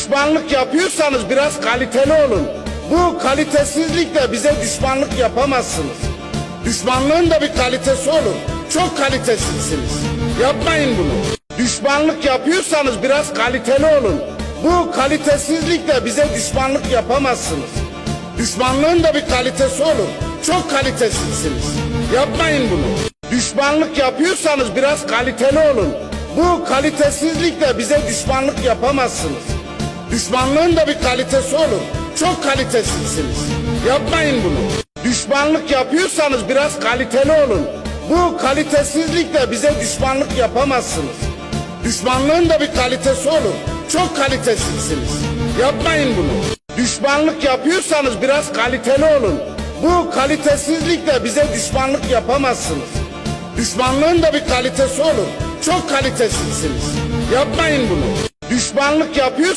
Düşmanlık yapıyorsanız biraz kaliteli olun. Bu kalitesizlikle bize düşmanlık yapamazsınız. Düşmanlığın da bir kalitesi olur. Çok kalitesizsiniz. Yapmayın bunu. Düşmanlık yapıyorsanız biraz kaliteli olun. Bu kalitesizlikle bize düşmanlık yapamazsınız. Düşmanlığın da bir kalitesi olur. Çok kalitesizsiniz. Yapmayın bunu. Düşmanlık yapıyorsanız biraz kaliteli olun. Bu kalitesizlikle bize düşmanlık yapamazsınız. Düşmanlığın da bir kalitesi olur. Çok kalitesizsiniz. Yapmayın bunu. Düşmanlık yapıyorsanız biraz kaliteli olun. Bu kalitesizlikle bize düşmanlık yapamazsınız. Düşmanlığın da bir kalitesi olur. Çok kalitesizsiniz. Yapmayın bunu. Düşmanlık yapıyorsanız biraz kaliteli olun. Bu kalitesizlikle bize düşmanlık yapamazsınız. Düşmanlığın da bir kalitesi olur. Çok kalitesizsiniz. Yapmayın bunu. Düşmanlık yapıyorsanız